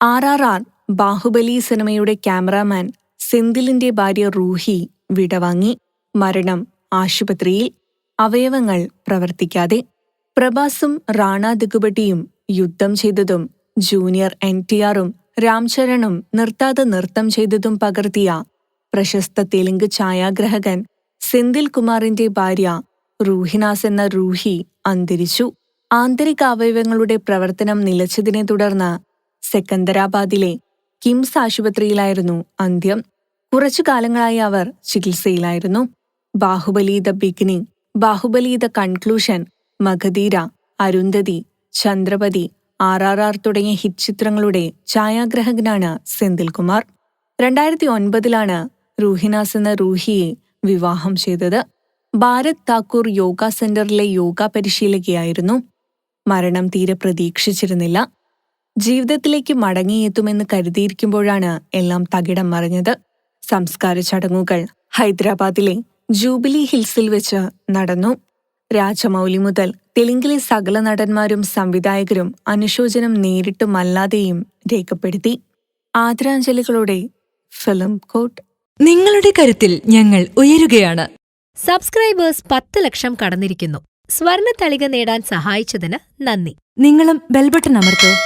R R R Baahubali സിനിമയുടെ cameraman സെന്തിലിന്റെ ഭാര്യ റൂഹി വിടവാങ്ങി. മരണം ആശുപത്രിയിൽ അവയവങ്ങൾ പ്രവർത്തിക്കാതെ. പ്രഭാസും റാണ ദിഗുബട്ടിയും യുദ്ധം ചെയ്തതും ജൂനിയർ എൻ ടി ആറും രാംചരണും നിർത്താതെ നൃത്തം ചെയ്തതും പകർത്തിയ പ്രശസ്ത തെലുങ്ക് ഛായാഗ്രഹകൻ സെന്തിൽ കുമാറിന്റെ ഭാര്യ റൂഹിനാസ് എന്ന റൂഹി അന്തരിച്ചു. ആന്തരിക അവയവങ്ങളുടെ പ്രവർത്തനം നിലച്ചതിനെ തുടർന്ന് സെക്കന്ദരാബാദിലെ കിംസ് ആശുപത്രിയിലായിരുന്നു അന്ത്യം. കുറച്ചു കാലങ്ങളായി അവർ ചികിത്സയിലായിരുന്നു. Baahubali the beginning Baahubali the conclusion Magadheera Arundhati Chandrapathi R R R തുടങ്ങിയ ഹിറ്റ് ചിത്രങ്ങളുടെ ഛായാഗ്രഹകനാണ് സെന്തിൽകുമാർ. രണ്ടായിരത്തി ഒൻപതിലാണ് റൂഹിനാസ് എന്ന റൂഹിയെ വിവാഹം ചെയ്തത്. ഭാരത് താക്കൂർ യോഗ സെന്ററിലെ യോഗ പരിശീലകയായിരുന്നു. മരണം തീരെ പ്രതീക്ഷിച്ചിരുന്നില്ല. ജീവിതത്തിലേക്ക് മടങ്ങിയെത്തുമെന്ന് കരുതിയിരിക്കുമ്പോഴാണ് എല്ലാം തകിടം മറിഞ്ഞത്. സംസ്കാര ചടങ്ങുകൾ ഹൈദരാബാദിലെ ജൂബിലി ഹിൽസിൽ വെച്ച് നടന്നു. രാജമൗലി മുതൽ തെലുങ്കിലെ സകല നടന്മാരും സംവിധായകരും അനുശോചനം നേരിട്ടുമല്ലാതെയും രേഖപ്പെടുത്തി. ആദരാഞ്ജലികളോടെ ഫിലിം കോട്ട്. നിങ്ങളുടെ കരുത്തിൽ ഞങ്ങൾ ഉയരുകയാണ്. സബ്സ്ക്രൈബേഴ്സ് പത്ത് ലക്ഷം കടന്നിരിക്കുന്നു. സ്വർണ തളിക നേടാൻ സഹായിച്ചതിന് നന്ദി. നിങ്ങളും ബെൽബട്ടൺ അമർത്തോ.